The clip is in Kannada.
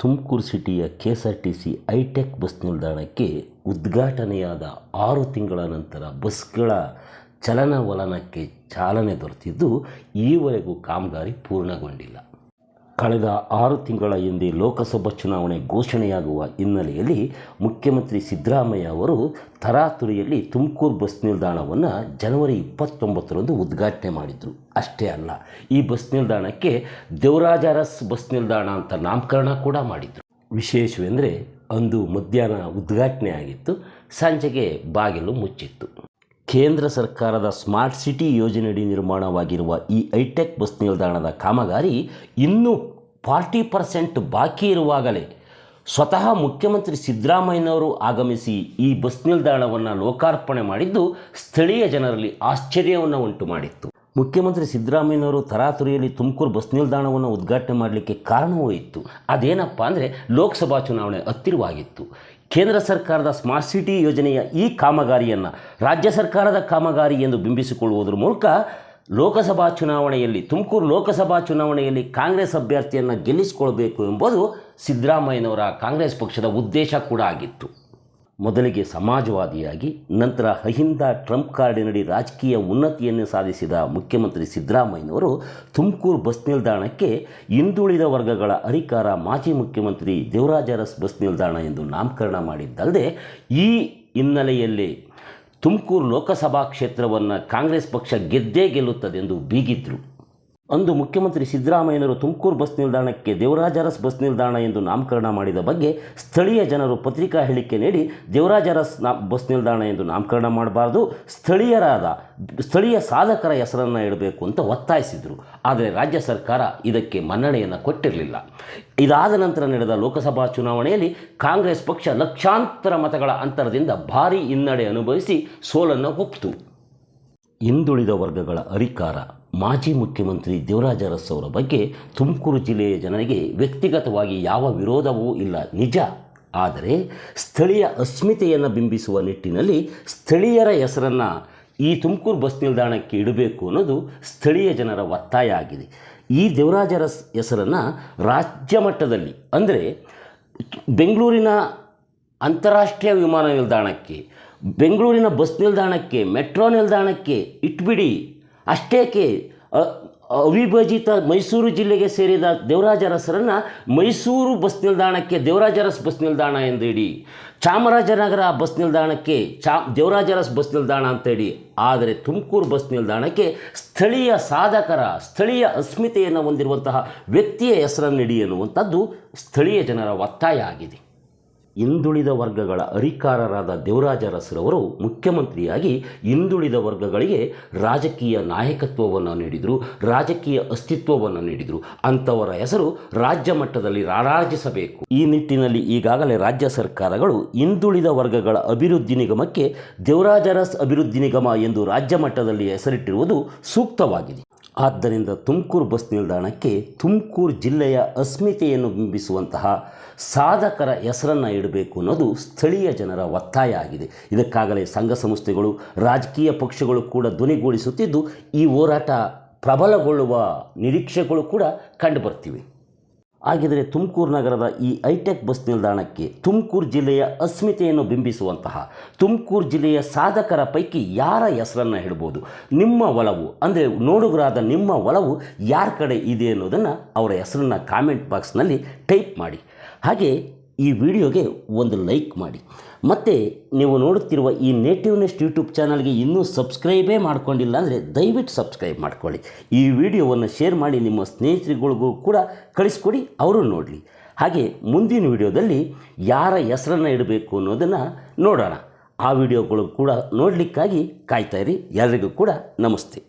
ತುಮಕೂರು ಸಿಟಿಯ K S R T C hi-tech bus ನಿಲ್ದಾಣಕ್ಕೆ ಉದ್ಘಾಟನೆಯಾದ ಆರು ತಿಂಗಳ ನಂತರ ಬಸ್ಗಳ ಚಲನವಲನಕ್ಕೆ ಚಾಲನೆ ದೊರೆತಿದ್ದು, ಈವರೆಗೂ ಕಾಮಗಾರಿ ಪೂರ್ಣಗೊಂಡಿಲ್ಲ. ಕಳೆದ ಆರು ತಿಂಗಳ ಹಿಂದೆ ಲೋಕಸಭಾ ಚುನಾವಣೆ ಘೋಷಣೆಯಾಗುವ ಹಿನ್ನೆಲೆಯಲ್ಲಿ ಮುಖ್ಯಮಂತ್ರಿ ಸಿದ್ದರಾಮಯ್ಯ ಅವರು ತರಾತುರಿಯಲ್ಲಿ ತುಮಕೂರು ಬಸ್ ನಿಲ್ದಾಣವನ್ನು ಜನವರಿ ಇಪ್ಪತ್ತೊಂಬತ್ತರಂದು ಉದ್ಘಾಟನೆ ಮಾಡಿದರು. ಅಷ್ಟೇ ಅಲ್ಲ, ಈ ಬಸ್ ನಿಲ್ದಾಣಕ್ಕೆ ದೇವರಾಜ ಅರಸ್ ಬಸ್ ನಿಲ್ದಾಣ ಅಂತ ನಾಮಕರಣ ಕೂಡ ಮಾಡಿದರು. ವಿಶೇಷವೆಂದರೆ ಅಂದು ಮಧ್ಯಾಹ್ನ ಉದ್ಘಾಟನೆ ಆಗಿತ್ತು, ಸಂಜೆಗೆ ಬಾಗಿಲು ಮುಚ್ಚಿತ್ತು. ಕೇಂದ್ರ ಸರ್ಕಾರದ ಸ್ಮಾರ್ಟ್ ಸಿಟಿ ಯೋಜನೆಯಡಿ ನಿರ್ಮಾಣವಾಗಿರುವ ಈ ಐಟೆಕ್ ಬಸ್ ನಿಲ್ದಾಣದ ಕಾಮಗಾರಿ ಇನ್ನೂ ಫಾರ್ಟಿ ಪರ್ಸೆಂಟ್ ಬಾಕಿ ಇರುವಾಗಲೇ. ಸ್ವತಃ ಮುಖ್ಯಮಂತ್ರಿ ಸಿದ್ದರಾಮಯ್ಯನವರು ಆಗಮಿಸಿ ಈ ಬಸ್ ನಿಲ್ದಾಣವನ್ನು ಲೋಕಾರ್ಪಣೆ ಮಾಡಿದ್ದು ಸ್ಥಳೀಯ ಜನರಲ್ಲಿ ಆಶ್ಚರ್ಯವನ್ನು ಉಂಟು ಮಾಡಿತ್ತು. ಮುಖ್ಯಮಂತ್ರಿ ಸಿದ್ದರಾಮಯ್ಯನವರು ತರಾತುರಿಯಲ್ಲಿ ತುಮಕೂರು ಬಸ್ ನಿಲ್ದಾಣವನ್ನು ಉದ್ಘಾಟನೆ ಮಾಡಲಿಕ್ಕೆ ಕಾರಣವೂ ಇತ್ತು. ಅದೇನಪ್ಪ ಅಂದರೆ ಲೋಕಸಭಾ ಚುನಾವಣೆ ಹತ್ತಿರವಾಗಿತ್ತು. ಕೇಂದ್ರ ಸರ್ಕಾರದ ಸ್ಮಾರ್ಟ್ ಸಿಟಿ ಯೋಜನೆಯ ಈ ಕಾಮಗಾರಿಯನ್ನು ರಾಜ್ಯ ಸರ್ಕಾರದ ಕಾಮಗಾರಿ ಎಂದು ಬಿಂಬಿಸಿಕೊಳ್ಳುವುದರ ಮೂಲಕ ಲೋಕಸಭಾ ಚುನಾವಣೆಯಲ್ಲಿ, ತುಮಕೂರು ಲೋಕಸಭಾ ಚುನಾವಣೆಯಲ್ಲಿ ಕಾಂಗ್ರೆಸ್ ಅಭ್ಯರ್ಥಿಯನ್ನು ಗೆಲ್ಲಿಸಿಕೊಳ್ಬೇಕು ಎಂಬುದು ಸಿದ್ದರಾಮಯ್ಯನವರ ಕಾಂಗ್ರೆಸ್ ಪಕ್ಷದ ಉದ್ದೇಶ ಕೂಡ ಆಗಿತ್ತು. ಮೊದಲಿಗೆ ಸಮಾಜವಾದಿಯಾಗಿ, ನಂತರ ಅಹಿಂದ ಟ್ರಂಪ್ ಕಾರ್ಡಿನಡಿ ರಾಜಕೀಯ ಉನ್ನತಿಯನ್ನು ಸಾಧಿಸಿದ ಮುಖ್ಯಮಂತ್ರಿ ಸಿದ್ದರಾಮಯ್ಯನವರು ತುಮಕೂರು ಬಸ್ ನಿಲ್ದಾಣಕ್ಕೆ ಹಿಂದುಳಿದ ವರ್ಗಗಳ ಅಧಿಕಾರ ಮಾಜಿ ಮುಖ್ಯಮಂತ್ರಿ ದೇವರಾಜ ಅರಸ್ ಬಸ್ ನಿಲ್ದಾಣ ಎಂದು ನಾಮಕರಣ ಮಾಡಿದ್ದಲ್ಲದೆ, ಈ ಹಿನ್ನೆಲೆಯಲ್ಲಿ ತುಮಕೂರು ಲೋಕಸಭಾ ಕ್ಷೇತ್ರವನ್ನು ಕಾಂಗ್ರೆಸ್ ಪಕ್ಷ ಗೆದ್ದೇ ಗೆಲ್ಲುತ್ತದೆ ಎಂದು ಬೀಗಿದ್ರು. ಅಂದು ಮುಖ್ಯಮಂತ್ರಿ ಸಿದ್ದರಾಮಯ್ಯನವರು ತುಮಕೂರು ಬಸ್ ನಿಲ್ದಾಣಕ್ಕೆ ದೇವರಾಜರಸ್ ಬಸ್ ನಿಲ್ದಾಣ ಎಂದು ನಾಮಕರಣ ಮಾಡಿದ ಬಗ್ಗೆ ಸ್ಥಳೀಯ ಜನರು ಪತ್ರಿಕಾ ಹೇಳಿಕೆ ನೀಡಿ ದೇವರಾಜ ಅರಸ್ ನಾ ಬಸ್ ನಿಲ್ದಾಣ ಎಂದು ನಾಮಕರಣ ಮಾಡಬಾರ್ದು. ಸ್ಥಳೀಯರಾದ, ಸ್ಥಳೀಯ ಸಾಧಕರ ಹೆಸರನ್ನು ಇಡಬೇಕು ಅಂತ ಒತ್ತಾಯಿಸಿದರು. ಆದರೆ ರಾಜ್ಯ ಸರ್ಕಾರ ಇದಕ್ಕೆ ಮನ್ನಣೆಯನ್ನು ಕೊಟ್ಟಿರಲಿಲ್ಲ. ಇದಾದ ನಂತರ ನಡೆದ ಲೋಕಸಭಾ ಚುನಾವಣೆಯಲ್ಲಿ ಕಾಂಗ್ರೆಸ್ ಪಕ್ಷ ಲಕ್ಷಾಂತರ ಮತಗಳ ಅಂತರದಿಂದ ಭಾರೀ ಹಿನ್ನಡೆ ಅನುಭವಿಸಿ ಸೋಲನ್ನು ಒಪ್ಪಿತು. ಹಿಂದುಳಿದ ವರ್ಗಗಳ ಅಧಿಕಾರ ಮಾಜಿ ಮುಖ್ಯಮಂತ್ರಿ ದೇವರಾಜ ಅರಸ್ ಅವರ ಬಗ್ಗೆ ತುಮಕೂರು ಜಿಲ್ಲೆಯ ಜನರಿಗೆ ವ್ಯಕ್ತಿಗತವಾಗಿ ಯಾವ ವಿರೋಧವೂ ಇಲ್ಲ, ನಿಜ. ಆದರೆ ಸ್ಥಳೀಯ ಅಸ್ಮಿತೆಯನ್ನು ಬಿಂಬಿಸುವ ನಿಟ್ಟಿನಲ್ಲಿ ಸ್ಥಳೀಯರ ಹೆಸರನ್ನು ಈ ತುಮಕೂರು ಬಸ್ ನಿಲ್ದಾಣಕ್ಕೆ ಇಡಬೇಕು ಅನ್ನೋದು ಸ್ಥಳೀಯ ಜನರ ಒತ್ತಾಯ ಆಗಿದೆ. ಈ ದೇವರಾಜರ ಹೆಸರನ್ನು ರಾಜ್ಯ ಮಟ್ಟದಲ್ಲಿ, ಅಂದರೆ ಬೆಂಗಳೂರಿನ ಅಂತಾರಾಷ್ಟ್ರೀಯ ವಿಮಾನ ನಿಲ್ದಾಣಕ್ಕೆ ಬೆಂಗಳೂರಿನ ಬಸ್ ನಿಲ್ದಾಣಕ್ಕೆ, ಮೆಟ್ರೋ ನಿಲ್ದಾಣಕ್ಕೆ ಇಟ್ಬಿಡಿ. ಅಷ್ಟೇಕೆ ಅವಿಭಜಿತ ಮೈಸೂರು ಜಿಲ್ಲೆಗೆ ಸೇರಿದ ದೇವರಾಜ ಅರಸರನ್ನು ಮೈಸೂರು ಬಸ್ ನಿಲ್ದಾಣಕ್ಕೆ, ದೇವರಾಜರಸ್ ಬಸ್ ನಿಲ್ದಾಣ ಎಂದು ಇಡಿ ಚಾಮರಾಜನಗರ ಬಸ್ ನಿಲ್ದಾಣಕ್ಕೆ, ಚಾ, ದೇವರಾಜರಸ್ ಬಸ್ ನಿಲ್ದಾಣ ಅಂತ ಇಡಿ ಆದರೆ ತುಮಕೂರು ಬಸ್ ನಿಲ್ದಾಣಕ್ಕೆ ಸ್ಥಳೀಯ ಸಾಧಕರ, ಸ್ಥಳೀಯ ಅಸ್ಮಿತೆಯನ್ನು ಹೊಂದಿರುವಂತಹ ವ್ಯಕ್ತಿಯ ಹೆಸರನ್ನು ಇಡಿ ಎನ್ನುವಂಥದ್ದು ಸ್ಥಳೀಯ ಜನರ ಒತ್ತಾಯ ಆಗಿದೆ. ಹಿಂದುಳಿದ ವರ್ಗಗಳ ಅರಿಕಾರರಾದ ದೇವರಾಜ ಅರಸರವರು ಮುಖ್ಯಮಂತ್ರಿಯಾಗಿ ಹಿಂದುಳಿದ ವರ್ಗಗಳಿಗೆ ರಾಜಕೀಯ ನಾಯಕತ್ವವನ್ನು ನೀಡಿದರು, ರಾಜಕೀಯ ಅಸ್ತಿತ್ವವನ್ನು ನೀಡಿದರು. ಅಂಥವರ ಹೆಸರು ರಾಜ್ಯ ಮಟ್ಟದಲ್ಲಿ ರಾರಾಜಿಸಬೇಕು. ಈ ನಿಟ್ಟಿನಲ್ಲಿ ಈಗಾಗಲೇ ರಾಜ್ಯ ಸರ್ಕಾರಗಳು ಹಿಂದುಳಿದ ವರ್ಗಗಳ ಅಭಿವೃದ್ಧಿ ನಿಗಮಕ್ಕೆ ದೇವರಾಜರಸ್ ಅಭಿವೃದ್ಧಿ ನಿಗಮ ಎಂದು ರಾಜ್ಯ ಮಟ್ಟದಲ್ಲಿ ಹೆಸರಿಟ್ಟಿರುವುದು ಸೂಕ್ತವಾಗಿದೆ. ಆದ್ದರಿಂದ ತುಮಕೂರು ಬಸ್ ನಿಲ್ದಾಣಕ್ಕೆ ತುಮಕೂರು ಜಿಲ್ಲೆಯ ಅಸ್ಮಿತೆಯನ್ನು ಬಿಂಬಿಸುವಂತಹ ಸಾಧಕರ ಹೆಸರನ್ನು ಇಡಬೇಕು ಅನ್ನೋದು ಸ್ಥಳೀಯ ಜನರ ಒತ್ತಾಯ ಆಗಿದೆ. ಇದಕ್ಕಾಗಲೇ ಸಂಘ ಸಂಸ್ಥೆಗಳು, ರಾಜಕೀಯ ಪಕ್ಷಗಳು ಕೂಡ ಧ್ವನಿಗೂಡಿಸುತ್ತಿದ್ದು ಈ ಹೋರಾಟ ಪ್ರಬಲಗೊಳ್ಳುವ ನಿರೀಕ್ಷೆಗಳು ಕೂಡ ಕಂಡುಬರ್ತಿವೆ ಹಾಗಿದ್ರೆ ತುಮಕೂರು ನಗರದ ಈ ಐಟೆಕ್ ಬಸ್ ನಿಲ್ದಾಣಕ್ಕೆ ತುಮಕೂರು ಜಿಲ್ಲೆಯ ಅಸ್ಮಿತೆಯನ್ನು ಬಿಂಬಿಸುವಂತಹ ತುಮಕೂರು ಜಿಲ್ಲೆಯ ಸಾಧಕರ ಪೈಕಿ ಯಾರ ಹೆಸರನ್ನು ಹೇಳ್ಬೋದು? ನಿಮ್ಮ ಒಲವು, ಅಂದರೆ ನೋಡುಗರಾದ ನಿಮ್ಮ ಒಲವು ಯಾರ ಕಡೆ ಇದೆ ಅನ್ನೋದನ್ನು ಅವರ ಹೆಸರನ್ನು ಕಾಮೆಂಟ್ ಬಾಕ್ಸ್ನಲ್ಲಿ ಟೈಪ್ ಮಾಡಿ. ಹಾಗೆ ಈ ವಿಡಿಯೋಗೆ ಒಂದು ಲೈಕ್ ಮಾಡಿ. ಮತ್ತು ನೀವು ನೋಡುತ್ತಿರುವ ಈ ನೇಟಿವ್ ನೆಸ್ಟ್ ಯೂಟ್ಯೂಬ್ ಚಾನಲ್ಗೆ ಇನ್ನೂ ಸಬ್ಸ್ಕ್ರೈಬೇ ಮಾಡ್ಕೊಂಡಿಲ್ಲ ಅಂದರೆ ದಯವಿಟ್ಟು ಸಬ್ಸ್ಕ್ರೈಬ್ ಮಾಡ್ಕೊಳ್ಳಿ. ಈ ವಿಡಿಯೋವನ್ನು ಶೇರ್ ಮಾಡಿ, ನಿಮ್ಮ ಸ್ನೇಹಿತರಿಗಳಿಗೂ ಕೂಡ ಕಳಿಸ್ಕೊಡಿ, ಅವರು ನೋಡಲಿ. ಹಾಗೆ ಮುಂದಿನ ವಿಡಿಯೋದಲ್ಲಿ ಯಾರ ಹೆಸರನ್ನು ಇಡಬೇಕು ಅನ್ನೋದನ್ನು ನೋಡೋಣ. ಆ ವಿಡಿಯೋಗಳು ಕೂಡ ನೋಡಲಿಕ್ಕಾಗಿ ಕಾಯ್ತಾ ಇರಿ. ಎಲ್ಲರಿಗೂ ಕೂಡ ನಮಸ್ತೆ.